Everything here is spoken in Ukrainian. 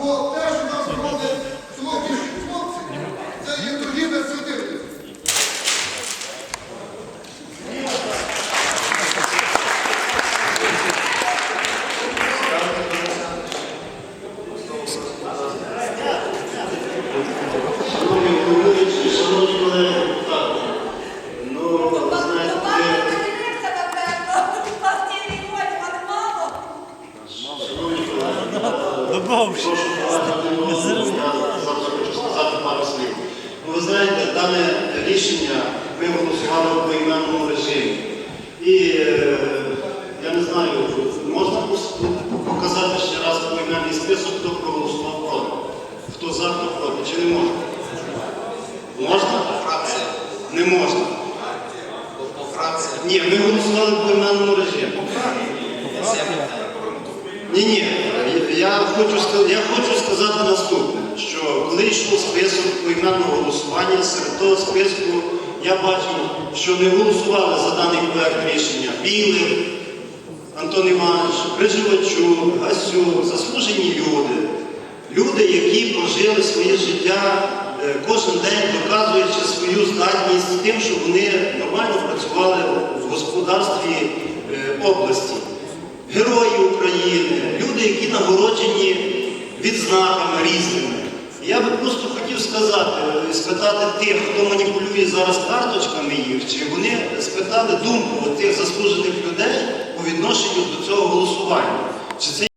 Бо те, що нас зробить сьогоднішні хлопці, це є тоді святим. Thank. Прошу давати я завтра хочу сказати пару слів. Ну, ви знаєте, дане рішення ми голосували в поіменному режимі. І е, я не знаю, можна показати ще раз поіменний список, хто проголосував проти. Хто за, хто проти, чи не можна? Можна? Фракція. Не можна. По фракції. Ні, ми голосували в поіменному режимі. Ні, ні, я хочу, ска- я хочу сказати наступне, що коли йшов список поіменного голосування, серед того списку я бачив, що не голосували за даний проект рішення Білик, Антон Іванович, Крижевачук, Гасюк, заслужені люди. Люди, які прожили своє життя е, кожен день, доказуючи свою здатність тим, що вони нормально працювали в господарстві е, області. Герої України, люди, які нагороджені відзнаками різними. Я би просто хотів сказати, е, спитати тих, хто маніпулює зараз карточками їх, чи вони спитали думку тих заслужених людей по відношенню до цього голосування. Чи це